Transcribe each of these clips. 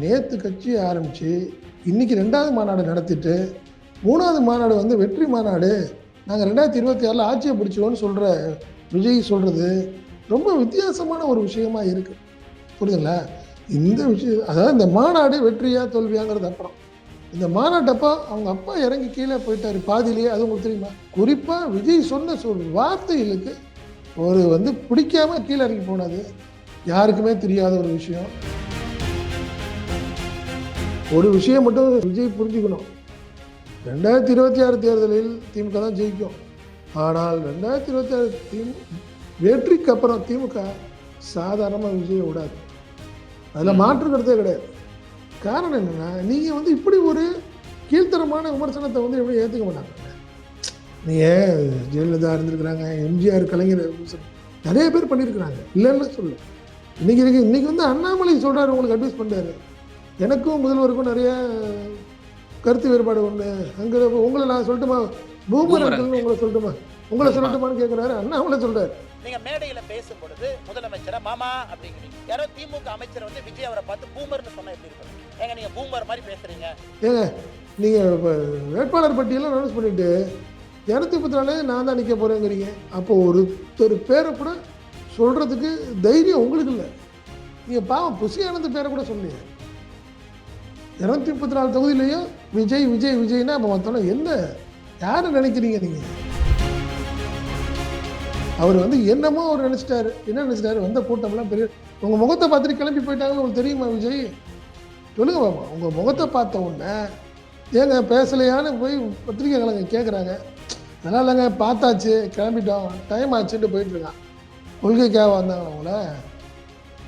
நேற்று கட்சி ஆரம்பித்து இன்னைக்கு ரெண்டாவது மாநாடு நடத்திட்டு மூணாவது மாநாடு வந்து வெற்றி மாநாடு. நாங்கள் ரெண்டாயிரத்தி இருபத்தி ஆறில் ஆட்சியை பிடிச்சிவோன்னு சொல்கிற விஜய் சொல்கிறது ரொம்ப வித்தியாசமான ஒரு விஷயமா இருக்குது புரியுதுங்களா? இந்த விஷயம் அதாவது இந்த மாநாடு வெற்றியா தோல்வியாங்கிறது அப்புறம். இந்த மாநாட்டப்போ அவங்க அப்பா இறங்கி கீழே போயிட்டார் பாதியிலேயே அது உங்களுக்கு தெரியுமா? குறிப்பாக விஜய் சொன்ன சொல் வார்த்தைகளுக்கு ஒரு வந்து பிடிக்காம கீழே இறங்கி போனது யாருக்குமே தெரியாத ஒரு விஷயம். ஒரு விஷயம் மட்டும் விஜய் புரிஞ்சுக்கணும். ரெண்டாயிரத்தி இருபத்தி ஆறு தேர்தலில் திமுக தான் ஜெயிக்கும். ஆனால் ரெண்டாயிரத்தி இருபத்தி ஆறு திமு வெற்றிக்கு அப்புறம் திமுக சாதாரணமாக விஜயை விடாது அதில் மாற்று கருத்தே கிடையாது. காரணம் என்னென்னா நீங்கள் வந்து இப்படி ஒரு கீழ்த்தரமான விமர்சனத்தை வந்து எப்படி ஏற்றுக்க மாட்டாங்க? நீங்கள் ஜெயலலிதா இருந்திருக்கிறாங்க எம்ஜிஆர் கலைஞர் விமர்சனம்? நிறைய பேர் பண்ணியிருக்கிறாங்க. இல்லைன்னு சொல்ல இன்னைக்கு இருக்கு இன்னைக்கு வந்து அண்ணாமலை சொல்கிறாரு உங்களுக்கு அட்வைஸ் பண்ணுறாரு எனக்கும் முதல்வருக்கும் நிறைய கருத்து வேறுபாடு ஒன்று அங்கே உங்களை நான் சொல்லட்டுமா? பூமர் அங்கிள்னு உங்களை சொல்லட்டுமா? உங்களை சொல்லட்டுமான்னு கேட்குறாரு அண்ணாமலை சொல்கிறாரு நீங்க மேடையில பேசும் பொழுது முதலமைச்சரை மாமா அப்படிங்கிறீங்க. யாரோ திமுக அமைச்சர் வந்து விஜய் அவரை பார்த்து பூமர்னு சொன்னா எப்படி இருக்கும்? ஏங்க நீங்க பூமர் மாதிரி பேசுறீங்க. ஏங்க நீங்கள் இப்போ வேட்பாளர் பட்டியலாம் அனௌன்ஸ் பண்ணிட்டு இரநூத்தி முப்பத்தி நாலு நான் தான் நிற்க போகிறேங்கிறீங்க அப்போ ஒருத்தர் பேரை கூட சொல்கிறதுக்கு தைரியம் உங்களுக்கு இல்லை நீங்கள் பாவம் புசி ஆனந்த் பேரை கூட சொல்லலையே. இரநூத்தி முப்பத்தி நாலு தொகுதியிலையும் விஜய் விஜய் விஜய்னா அப்போ மற்றோன்னா என்ன யாரை நினைக்கிறீங்க நீங்கள் அவர் வந்து என்னமோ அவர் நினச்சிட்டாரு. என்ன நினச்சிட்டாரு? வந்த கூட்டம்லாம் பெரிய உங்கள் முகத்தை பார்த்துட்டு கிளம்பி போயிட்டாங்கன்னு உங்களுக்கு தெரியுமா விஜய்? சொல்லுங்க பாப்பா உங்கள் முகத்தை பார்த்த உடனே ஏங்க பேசலையான்னு போய் பத்திரிக்கைகளங்க கேட்குறாங்க அதனால் இல்லைங்க பார்த்தாச்சு கிளம்பிட்டோம் டைம் ஆச்சுட்டு போயிட்டுருக்கான். கொள்கைக்காக வந்தாங்க அவங்கள.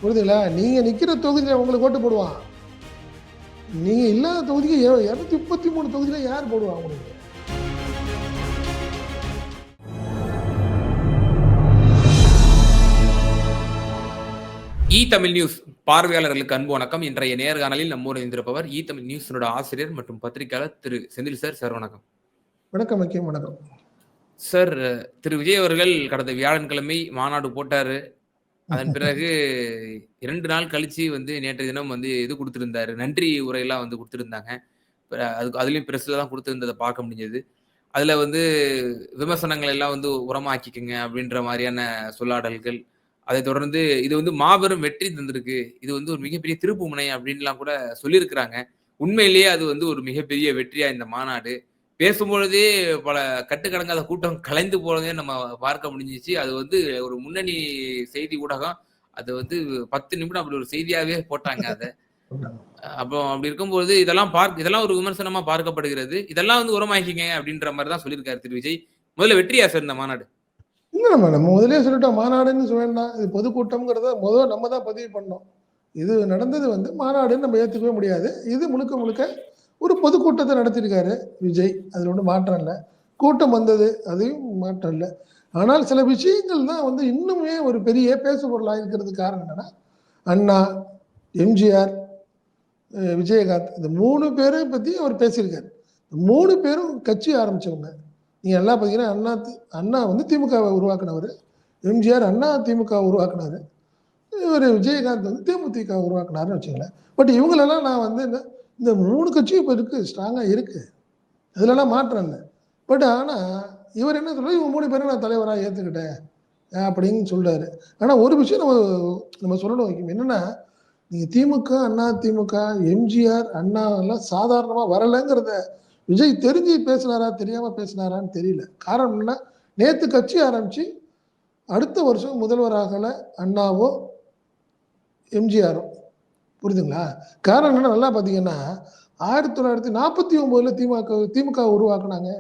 புரியுதுங்களா? நீங்கள் நிற்கிற தொகுதியில் உங்களுக்கு ஓட்டு போடுவான். நீங்கள் இல்லாத தொகுதிக்கு எ- இரநூத்தி முப்பத்தி மூணு தொகுதியில் யார் போடுவா உங்களுக்கு இ தமிழ் நியூஸ் பார்வையாளர்களுக்கு அன்பு வணக்கம். இன்றைய நேர்காணலில் நம்மோடு இருந்திருப்பவர் இ தமிழ் நியூஸினோட ஆசிரியர் மற்றும் பத்திரிகையாளர் திரு செந்தில் சார். சார் வணக்கம். வணக்கம் வக்கீம் வணக்கம். சார் திரு விஜய் அவர்கள் கடந்த வியாழன்கிழமை மாநாடு போட்டாரு. அதன் பிறகு இரண்டு நாள் கழிச்சு வந்து நேற்றைய தினம் வந்து இது கொடுத்துருந்தாரு. நன்றி உரையெல்லாம் வந்து கொடுத்துருந்தாங்க. அதுக்கு அதுலயும் பிரஸ்ல தான் கொடுத்துருந்ததை பார்க்க முடிஞ்சது. அதுல வந்து விமர்சனங்கள் எல்லாம் வந்து உரமாக்கிக்கங்க அப்படின்ற மாதிரியான சொல்லாடல்கள். அதை தொடர்ந்து இது வந்து மாபெரும் வெற்றி தந்திருக்கு. இது வந்து ஒரு மிகப்பெரிய திருப்பு முனை அப்படின்லாம் கூட சொல்லியிருக்கிறாங்க. உண்மையிலேயே அது வந்து ஒரு மிகப்பெரிய வெற்றியா இந்த மாநாடு. பேசும்பொழுதே பல கட்டுக்கடங்காத கூட்டம் கலைந்து போனதே நம்ம பார்க்க முடிஞ்சிச்சு. அது வந்து ஒரு முன்னணி செய்தி ஊடகம். அது வந்து பத்து நிமிடம் அப்படி ஒரு செய்தியாவே போட்டாங்க அதை. அப்போ அப்படி இருக்கும்போது இதெல்லாம் பார்க்க இதெல்லாம் ஒரு விமர்சனமா பார்க்கப்படுகிறது. இதெல்லாம் வந்து உரமாக்கிங்க அப்படின்ற மாதிரி தான் சொல்லியிருக்காரு திரு விஜய். முதல்ல வெற்றியா சார் இந்த மாநாடு? இல்லை நம்ம நம்ம முதலே சொல்லிட்டோம். மாநாடுன்னு சொல்ல வேண்டாம். இது பொதுக்கூட்டம்ங்கிறத முதல்ல நம்ம தான் பதிவு பண்ணோம். இது நடந்தது வந்து மாநாடுன்னு நம்ம ஏற்றுக்கவே முடியாது. இது முழுக்க முழுக்க ஒரு பொதுக்கூட்டத்தை நடத்தியிருக்காரு விஜய். அதில் ஒன்றும் மாற்றம் இல்லை. கூட்டம் வந்தது அதையும் மாற்றம் இல்லை. ஆனால் சில விஷயங்கள் தான் வந்து இன்னுமே ஒரு பெரிய பேசு பொருளாக இருக்கிறதுக்கு காரணம் என்னென்னா அண்ணா எம்ஜிஆர் விஜயகாந்த் இந்த மூணு பேரை பற்றி அவர் பேசியிருக்காரு. மூணு பேரும் கட்சி ஆரம்பிச்சவங்க. நீங்கள் எல்லாம் பார்த்தீங்கன்னா அண்ணா அண்ணா வந்து திமுகவை உருவாக்குனவர். எம்ஜிஆர் அண்ணா திமுக உருவாக்குனாரு இவர் விஜயகாந்த் வந்து தேமுதிக உருவாக்குனாருன்னு வச்சுங்களேன் பட் இவங்களெல்லாம் நான் வந்து என்ன இந்த மூணு கட்சியும் இப்போ இருக்குது ஸ்ட்ராங்காக இருக்குது அதுலலாம் மாற்றம் இல்லை. பட் ஆனால் இவர் என்ன சொல்கிறார் இவங்க மூணு பேரும் நான் தலைவராக ஏற்றுக்கிட்டேன் அப்படின்னு சொல்கிறாரு ஆனால் ஒரு விஷயம் நம்ம நம்ம சொல்லணும் வைக்கும் என்னென்னா நீங்கள் திமுக அண்ணா திமுக எம்ஜிஆர் அண்ணா எல்லாம் சாதாரணமாக வரலைங்கிறத விஜய் தெரிஞ்சு பேசினாரா தெரியாமல் பேசினாரான்னு தெரியல. காரணம் என்ன நேற்று கட்சி ஆரம்பித்து அடுத்த வருஷம் முதல்வராகலை அண்ணாவோ எம்ஜிஆரோ. புரியுதுங்களா காரணம் என்ன நல்லா பார்த்தீங்கன்னா ஆயிரத்தி தொள்ளாயிரத்தி நாற்பத்தி ஒம்போதில் திமுக திமுக உருவாக்குனாங்க.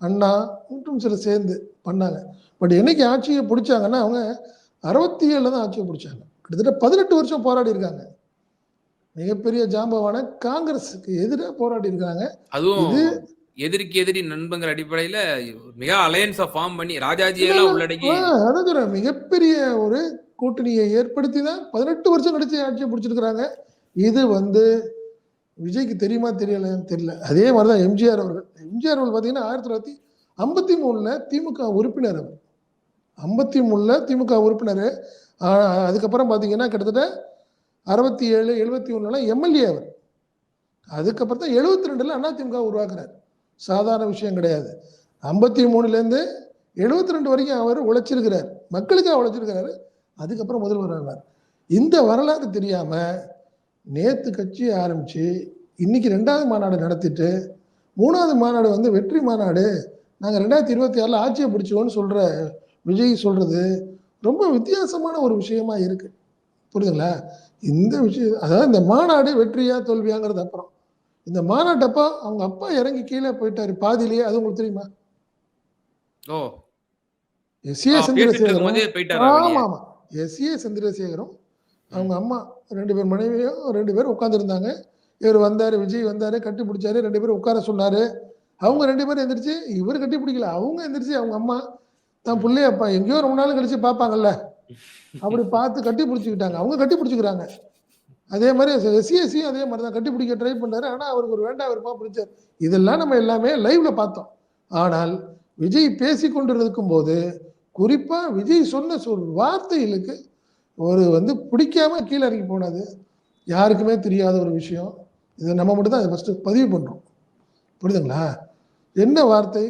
அண்ணா மற்றும் சில சேர்ந்து பண்ணாங்க. பட் என்னைக்கு ஆட்சியை பிடிச்சாங்கன்னா அவங்க அறுபத்தி ஏழில் தான் ஆட்சியை பிடிச்சாங்க. கிட்டத்தட்ட பதினெட்டு வருஷம் போராடி இருக்காங்க. மிகப்பெரிய ஜாம்பவான காங்கிரஸுக்கு எதிராக போராடி இருக்காங்க. அதுவும் இது எதிரிக்கு எதிரி நண்பங்கிற அடிப்படையில மிக அலையன்ஸை ஃபார்ம் பண்ணி ராஜாஜி எல்லாம் உள்ளடக்கி அதான் மிகப்பெரிய ஒரு கூட்டணியை ஏற்படுத்தி தான் பதினெட்டு வருஷம் கழிச்சு ஆட்சியை பிடிச்சிருக்கிறாங்க. இது வந்து விஜய்க்கு தெரியுமா தெரியலன்னு தெரியல. அதே மாதிரி தான் எம்ஜிஆர் அவர்கள். எம்ஜிஆர் அவர்கள் பார்த்தீங்கன்னா ஆயிரத்தி தொள்ளாயிரத்தி ஐம்பத்தி மூணுல திமுக உறுப்பினர் அவர். ஐம்பத்தி மூணுல திமுக உறுப்பினர். அதுக்கப்புறம் பார்த்தீங்கன்னா கிட்டத்தட்ட அறுபத்தி ஏழு எழுபத்தி ஒன்றுலாம் எம்எல்ஏ அவர். அதுக்கப்புறம் தான் எழுபத்தி ரெண்டில் அதிமுக உருவாக்குறார். சாதாரண விஷயம் கிடையாது. ஐம்பத்தி மூணுலேருந்து எழுபத்தி ரெண்டு வரைக்கும் அவர் உழைச்சிருக்கிறார். மக்களுக்காக உழைச்சிருக்கிறாரு. அதுக்கப்புறம் முதல்வர் ஆனார் இந்த வரலாறு தெரியாம நேத்து கட்சி ஆரம்பிச்சு இன்னைக்கு ரெண்டாவது மாநாடு நடத்திட்டு மூணாவது மாநாடு வந்து வெற்றி மாநாடு நாங்கள் ரெண்டாயிரத்தி இருபத்தி ஆறில் ஆட்சியை பிடிச்சோன்னு சொல்ற விஜய் சொல்றது ரொம்ப வித்தியாசமான ஒரு விஷயமா இருக்கு. புரியுதுங்களா? இந்த விஷயம் அதாவது இந்த மாநாடு வெற்றியா தோல்வியாங்கிறது அப்புறம். இந்த மாநாட்டப்போ அவங்க அப்பா இறங்கி கீழே போயிட்டாரு பாதியிலேயே அது உங்களுக்கு தெரியுமா? ஆமா? ஆமா எஸ் ஏ சந்திரசேகரும் அவங்க அம்மா ரெண்டு பேர் மனைவியும் ரெண்டு பேரும் உட்காந்துருந்தாங்க இவர் வந்தாரு விஜய் வந்தாரு கட்டி பிடிச்சாரு ரெண்டு பேரும் உட்கார சொன்னாரு. அவங்க ரெண்டு பேரும் எந்திரிச்சு இவர் கட்டி பிடிக்கல அவங்க எந்திரிச்சு அவங்க அம்மா தான் பிள்ளைய அப்பா எங்கேயோ ரொம்ப நாள் கழிச்சு பார்ப்பாங்கல்ல. அப்படி பார்த்து கட்டி பிடிச்சிக்கிட்டாங்க. அவங்க கட்டி பிடிச்சிக்கிறாங்க. அதே மாதிரி எஸ்சிஎஸ்சியும் அதே மாதிரி தான் கட்டி பிடிக்க ட்ரை பண்ணாரு. ஆனா அவருக்கு ஒரு வேண்டாம் விருப்பமா பிடிச்சார் இதெல்லாம் நம்ம எல்லாமே லைவ்ல பார்த்தோம். ஆனால் விஜய் பேசி கொண்டிருக்கும் போது குறிப்பா விஜய் சொன்ன சொல் வார்த்தைகளுக்கு ஒரு வந்து பிடிக்காம கீழே இறங்கி போனது யாருக்குமே தெரியாத ஒரு விஷயம். இதை நம்ம மட்டும் தான் ஃபர்ஸ்ட் பதிவு பண்றோம். புரியுதுங்களா? என்ன வார்த்தை?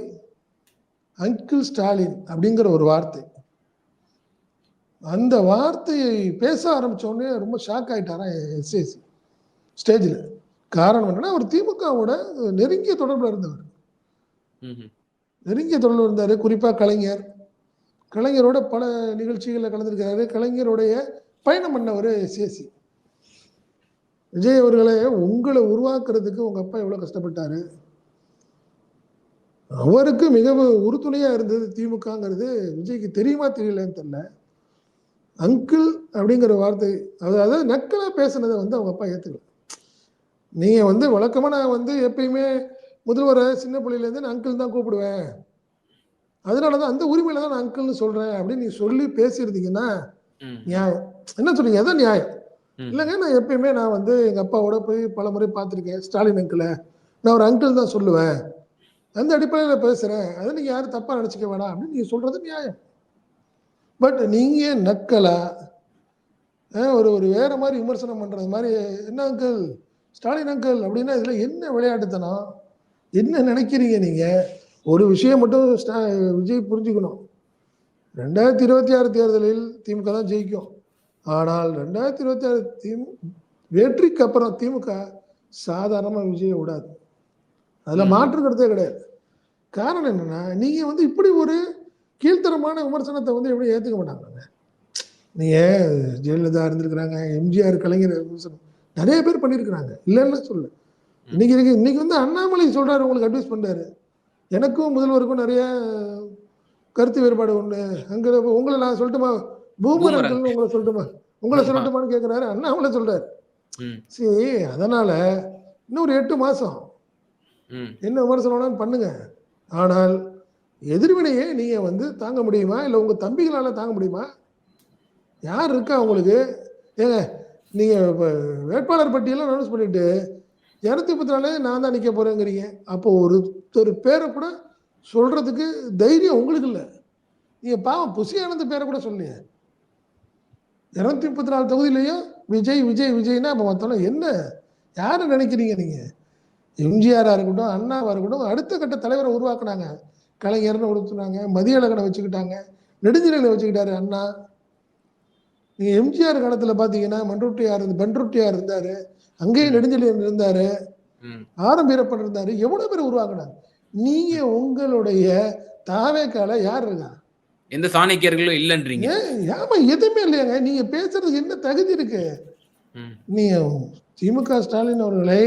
அங்கிள் ஸ்டாலின் அப்படிங்கிற ஒரு வார்த்தை. அந்த வார்த்தையை பேச ஆரம்பிச்ச உடனே ரொம்ப ஷாக் ஆயிட்டாரா எஸ்ஏசி ஸ்டேஜில். காரணம் என்னன்னா அவர் திமுகவோட நெருங்கிய தொடர்பில் இருந்தவர். நெருங்கிய தொடர்பில் இருந்தார். குறிப்பாக கலைஞர். கலைஞரோட பல நிகழ்ச்சிகளில் கலந்துருக்கிறாரு. கலைஞருடைய பயணம் பண்ணவர் சேசி. விஜய் அவர்களே உங்களை உருவாக்குறதுக்கு உங்க அப்பா எவ்வளோ கஷ்டப்பட்டாரு? அவருக்கு மிகவும் உறுதுணையாக இருந்தது திமுகங்கிறது விஜய்க்கு தெரியுமா தெரியலன்னு தெரியல. அங்கிள் அப்படிங்கிற வார்த்தை அதாவது நக்கலாக பேசுனதை வந்து அவங்க அப்பா ஏற்றுக்கல நீங்கள் வந்து வழக்கமாக நான் வந்து எப்பயுமே முதல்வரை சின்ன பிள்ளையிலேருந்து நான் அங்கிள் தான் கூப்பிடுவேன். அதனால தான் அந்த உரிமையில தான் நான் அங்கிள்னு சொல்றேன் அப்படின்னு நீ சொல்லி பேசியிருந்தீங்கன்னா. நியாயம். என்ன சொல்றீங்க? அதான் நியாயம். இல்லைங்க நான் எப்பயுமே நான் வந்து எங்க அப்பாவோட போய் பல முறை பார்த்துருக்கேன். ஸ்டாலின் அங்கிளை. நான் ஒரு அங்கிள் தான் சொல்லுவேன். அந்த அடிப்படையில் பேசுறேன். அதை நீங்க யாரும் தப்பா நினைச்சுக்க வேணாம் அப்படின்னு நீங்க சொல்றது நியாயம். பட் நீங்க நக்கலா? ஒரு ஒரு வேற மாதிரி விமர்சனம் பண்றது மாதிரி என்ன அங்கிள்? ஸ்டாலின் அங்கிள் அப்படின்னா இதுல என்ன விளையாட்டுத்தனம்? என்ன நினைக்கிறீங்க நீங்க? ஒரு விஷயம் மட்டும் விஜய் புரிஞ்சுக்கணும். ரெண்டாயிரத்தி இருபத்தி ஆறு தேர்தலில் திமுக தான் ஜெயிக்கும். ஆனால் ரெண்டாயிரத்தி இருபத்தி ஆறு திமு வெற்றிக்கு அப்புறம் திமுக சாதாரணமாக விஜயை விடாது. அதில். மாற்று கருத்தே கிடையாது. காரணம் என்னன்னா நீங்க வந்து இப்படி ஒரு கீழ்த்தரமான விமர்சனத்தை வந்து எப்படி ஏத்துக்க மாட்டாங்க நீங்க ஜெயலலிதா இருந்திருக்கிறாங்க எம்ஜிஆர் கலைஞர் விமர்சனம் நிறைய பேர் பண்ணியிருக்கிறாங்க. இல்லைன்னு சொல்ல இன்னைக்கு இருக்கு இன்னைக்கு வந்து அண்ணாமலை சொல்றாரு உங்களுக்கு அட்வைஸ் பண்றாரு. எனக்கும் முதல்வருக்கும் நிறைய கருத்து வேறுபாடு ஒண்ணு. அங்க உங்களை நான் சொல்லட்டுமா? பூமர் பூமர் அங்கிள்னு உங்களை சொல்லட்டுமா? உங்களை. சொல்லட்டுமான்னு கேட்கிறாரு அண்ணாமலை சொல்றாரு. ம். சரி அதனால இன்னும் ஒரு எட்டு மாசம். என்ன விமர்சனம் பண்ணுங்க. ஆனால் எதிர்வினையை நீங்க வந்து தாங்க முடியுமா? இல்லை உங்க தம்பிகளால தாங்க முடியுமா? யார் இருக்கா உங்களுக்கு? ஏங்க நீங்க இப்ப வேட்பாளர் பட்டியெல்லாம் அனௌன்ஸ் பண்ணிட்டு இரநூத்தி முப்பத்தி நாலு நான் தான் நிற்க போகிறேங்கிறீங்க அப்போ ஒருத்தர் பேரை கூட சொல்கிறதுக்கு தைரியம் உங்களுக்கு இல்லை. நீங்க பாவம் புசி ஆனந்த பேரை கூட சொல்லியே இரநூத்தி முப்பத்தி நாலு தொகுதியிலையும் விஜய் விஜய் விஜய்னா அப்போ மொத்தம் என்ன? யாரை நினைக்கிறீங்க நீங்கள் எம்ஜிஆராக இருக்கட்டும் அண்ணாவாக இருக்கட்டும் அடுத்த கட்ட தலைவரை உருவாக்குனாங்க. கலைஞர்னு மதிய மதியழகனை வச்சுக்கிட்டாங்க நெடுஞ்சிலையில் வச்சுக்கிட்டாரு அண்ணா. நீங்கள் எம்ஜிஆர் காலத்தில் பார்த்தீங்கன்னா மண்ருட்டியார் இருந்து பண்ருட்டியார் இருந்தார். அங்கேயும் நெடுஞ்செழியன் இருந்தாரு. ஆரம் வீரப்பன் இருந்தாரு எவ்வளவு பேர் உருவாக்குனாங்க? நீங்க உங்களுடைய தாவேக்கால யார் இருக்கா? எந்த சாணக்கியர்களும் இல்லைன்றீங்க. ஆமா எதுவுமே இல்லையாங்க. நீங்க பேசுறதுக்கு என்ன தகுதி இருக்கு. நீங்க திமுக ஸ்டாலின் அவர்களை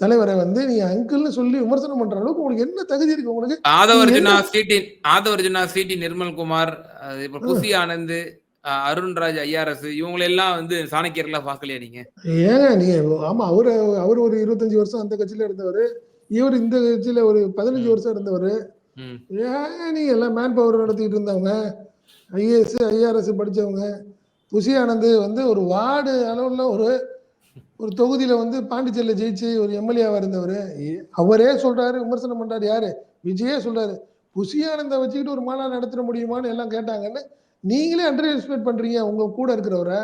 தலைவரை வந்து நீங்க அங்கிள்னு சொல்லி விமர்சனம் பண்ற அளவுக்கு உங்களுக்கு என்ன தகுதி இருக்கு உங்களுக்கு? ஆதவர்ஜுனா சிடி ஆதவர்ஜுனா சிடி நிர்மல்குமார் அஹ் இப்ப புசி ஆனந்த் அருண்ராஜ் ஐஆர்எஸ் இவங்க எல்லாம் வந்து சாணக்கியர்களா பாக்கலையா நீங்க ஏங்க நீங்க ஆமா அவரு அவர் ஒரு இருபத்தஞ்சு வருஷம் அந்த கட்சியில இருந்தவர். இவர் இந்த கட்சியில ஒரு பதினஞ்சு. வருஷம் இருந்தவர். ஏன் நீங்க எல்லாம் மேன் பவர் நடத்திட்டு இருந்தவங்க. ஐஏஎஸ் ஐஆர்எஸ் படிச்சவங்க. புசி ஆனந்த் வந்து ஒரு வார்டு அளவுல ஒரு ஒரு தொகுதியில வந்து பாண்டிச்சேரியில ஜெயிச்சு ஒரு எம்எல்ஏவா இருந்தவர். அவரே சொல்றாரு விமர்சனம் பண்றாரு. யாரு? விஜயே சொல்றாரு. புசி ஆனந்த வச்சுக்கிட்டு ஒரு மாநாடு நடத்திட முடியுமான்னு எல்லாம் கேட்டாங்கன்னு நீங்களே அண்டர் எஸ்டிமேட் பண்றீங்க உங்க கூட இருக்கிறவரை.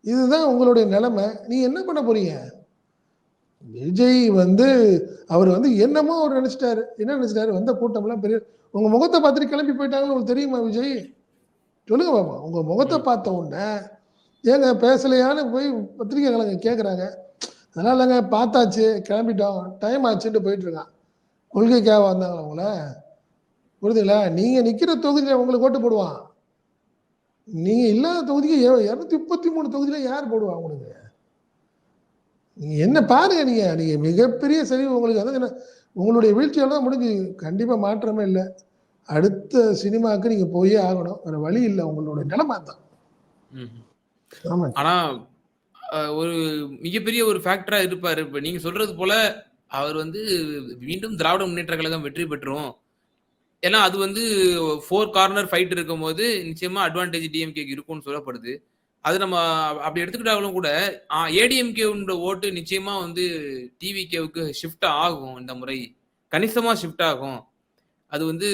இதுதான் உங்களுடைய நிலைமை. நீ என்ன பண்ண போறீங்க? விஜய் வந்து அவர் வந்து என்னமோ அவர் நினைச்சிட்டாரு. என்ன நினைச்சிட்டாரு? வந்த கூட்டம்லாம் பெரிய உங்க முகத்தை பார்த்துட்டு கிளம்பி போயிட்டாங்கன்னு உங்களுக்கு தெரியுமா விஜய்? சொல்லுங்க பாப்பா. உங்க முகத்தை பார்த்த உடனே ஏங்க பேசலையான்னு போய் பத்திரிகைகளை கேட்குறாங்க அதெல்லாம் இல்லைங்க பார்த்தாச்சு கிளம்பிட்டோம். டைம் ஆச்சுன்ட்டு போயிட்டு இருக்கான். கொள்கைக்காக வந்தாங்களா உங்கள? புரியுதுங்களா? நீங்க நிக்கிற தொகுதியில உங்களுக்கு ஓட்டு போடுவான். நீங்க இல்லாத தொகுதிக்கு இரநூத்தி முப்பத்தி மூணு தொகுதியில யார் போடுவா உங்களுக்கு நீங்க என்ன பாருங்க நீங்க நீங்க மிகப்பெரிய சரிவு உங்களுக்கு. அதான் என்ன, உங்களுடைய வீழ்ச்சியால தான் முடிஞ்சு கண்டிப்பா மாற்றமே இல்லை. அடுத்த சினிமாவுக்கு நீங்க போயே ஆகணும். வேற வழி இல்லை. உங்களோட நிலைமை தான் ம். ஆமா. ஆனா அஹ், ஒரு மிகப்பெரிய ஒரு ஃபேக்டரா இருப்பாரு. இப்ப நீங்க சொல்றது போல அவர் வந்து மீண்டும் திராவிட முன்னேற்ற கழகம் வெற்றி பெற்றுரும். ஏன்னா அது வந்து ஃபோர் கார்னர் ஃபைட் இருக்கும்போது நிச்சயமா அட்வான்டேஜ் டிஎம்கேக்கு இருக்கும்னு சொல்லப்படுது. அது நம்ம அப்படி எடுத்துக்கிட்டாலும் கூட ஏடிஎம்கே ஓட்டு நிச்சயமா வந்து டிவிகேவுக்கு ஷிஃப்ட் ஆகும் இந்த முறை. கணிசமா ஷிஃப்ட் ஆகும். அது வந்து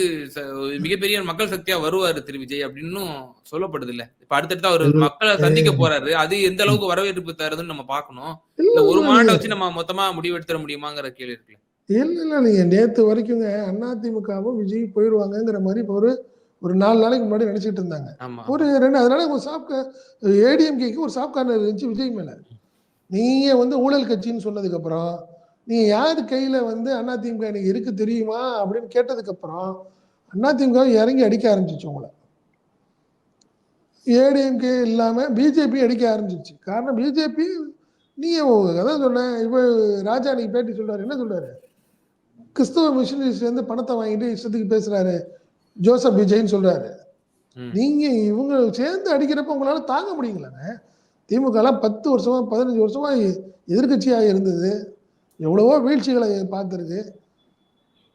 மிகப்பெரிய மக்கள் சக்தியா வருவாரு திரு விஜய் அப்படின்னும் சொல்லப்படுது இல்ல இப்ப அடுத்தடுத்து அவர் மக்களை சந்திக்க போறாரு. அது எந்த அளவுக்கு வரவேற்பு தருதுன்னு நம்ம பார்க்கணும். இந்த ஒரு மாநாட்டை வச்சு நம்ம மொத்தமா முடிவெடுத்துட முடியுமாங்கிற கேள்வி இருக்குல்ல. இல்ல இல்ல நீங்க நேத்து வரைக்குங்க அதிமுகவும் விஜய் போயிடுவாங்கங்கிற மாதிரி இப்ப ஒரு ஒரு நாலு நாளைக்கு முன்னாடி நினைச்சிட்டு இருந்தாங்க. ஒரு ரெண்டு அதனால ஒரு சாப் ஏடிஎம்கேக்கு ஒரு சாப் கார்னர் இருந்துச்சு விஜய் மேல. நீங்க வந்து ஊழல் கட்சின்னு சொன்னதுக்கு அப்புறம் நீங்க யாரு கையில வந்து அதிமுக எனக்கு இருக்கு தெரியுமா அப்படின்னு கேட்டதுக்கு அப்புறம் அதிமுக இறங்கி அடிக்க ஆரம்பிச்சிச்சு உங்களை. ஏடிஎம்கே இல்லாம பிஜேபி அடிக்க ஆரம்பிச்சிச்சு. காரணம் பிஜேபி நீங்க அதான் சொன்னேன் இப்போ ராஜா நீங்க பேட்டி சொல்றாரு என்ன சொல்றாரு? கிறிஸ்தவ மிஷினரிஸ் வந்து பணத்தை வாங்கிட்டு இஷ்டத்துக்கு பேசுறாரு. ஜோசப் விஜய்ன்னு சொல்றாரு. நீங்க இவங்க சேர்ந்து அடிக்கிறப்ப உங்களால தாங்க முடியலங்க திமுக எல்லாம் பத்து வருஷமா பதினஞ்சு வருஷமா எ- எதிர்க்கட்சியா இருந்தது. எவ்வளவோ வீழ்ச்சிகளை பார்த்துருக்கு.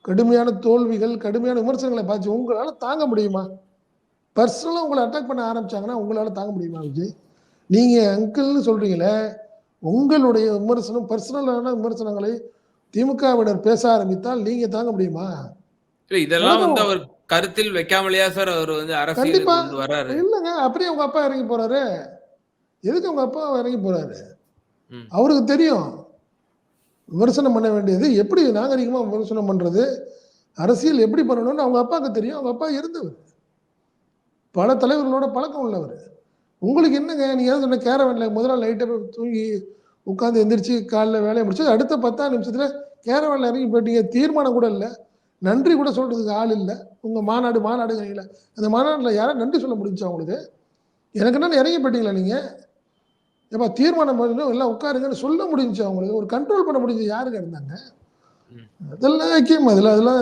கடுமையான தோல்விகள் கடுமையான விமர்சனங்களை பார்த்து உங்களால தாங்க முடியுமா? பர்சனலாக உங்களை அட்டாக் பண்ண ஆரம்பிச்சாங்கன்னா உங்களால தாங்க முடியுமா விஜய்? நீங்க அங்கிள்னு சொல்றீங்களே உங்களுடைய விமர்சனம் பர்சனலான விமர்சனங்களை திமுகவினர் பேச ஆரம்பித்தால் நீங்க தாங்க முடியுமா? இதெல்லாம் வந்து அவர் கருத்தில் வைக்காமலையா சார்? அவர் வந்து அரசியல் வர்றாரு இல்லைங்க அப்படியே உங்க அப்பா இறங்கி போறாரு. எதுக்கு உங்க அப்பா இறங்கி போறாரு. அவருக்கு தெரியும். விமர்சனம் பண்ண வேண்டியது எப்படி நாகரிகமா விமர்சனம் பண்றது? அரசியல் எப்படி பண்ணணும்னு அவங்க அப்பாவுக்கு தெரியும். அவங்க அப்பா இருந்தவர். பல தலைவர்களோட பழக்கம் உள்ளவர். உங்களுக்கு என்னங்க நீங்க ஏதாவது சொன்ன கேரவன்ல முதல் நாள் நைட்டை போய் தூங்கி உட்காந்து எந்திரிச்சு காலில் வேலையை முடிச்சு அடுத்த பத்தாம் நிமிஷத்தில் கேரவன்ல இறங்கி போயிட்டீங்க. தீர்மானம் கூட இல்லை. நன்றி கூட சொல்கிறதுக்கு ஆள் இல்லை. உங்கள் மாநாடு மாநாடுங்கிறீங்களா அந்த மாநாட்டில் யாரும் நன்றி சொல்ல முடிஞ்சா உங்களுக்கு? எனக்கு என்ன இறங்கி போயிட்டீங்களா நீங்கள் ஏப்பா தீர்மானம் பண்ணணும் எல்லாம் உட்காருங்கன்னு சொல்ல முடிஞ்சு அவங்களுக்கு ஒரு கண்ட்ரோல் பண்ண முடிஞ்சு யாருங்க இருந்தாங்க? அதெல்லாம் ஐக்கியம் அதில் அதெல்லாம்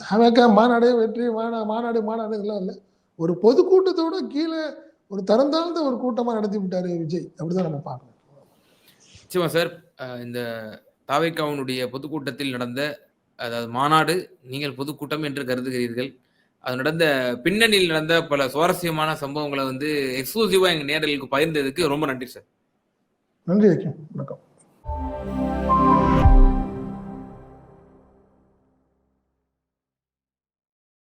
தாவேக்கா மாநாடே வெற்றி மாநா மாநாடு மாநாடு இதெல்லாம் இல்லை. ஒரு பொதுக்கூட்டத்தோட கீழே ஒரு தரந்தாழ்ந்த ஒரு கூட்டமாக நடத்தி விட்டார் விஜய். அப்படிதான் நம்ம பார்க்கணும். நிச்சயமா சார். இந்த தாவைக்காவனுடைய பொதுக்கூட்டத்தில் நடந்த அதாவது மாநாடு நீங்கள் பொதுக்கூட்டம் என்று கருதுகிறீர்கள். அது நடந்த பின்னணியில் நடந்த பல சுவாரஸ்யமான சம்பவங்களை வந்து எக்ஸ்க்ளூசிவா எங்க நேரலுக்கு பகிர்ந்ததுக்கு ரொம்ப நன்றி சார். நன்றி வணக்கம்.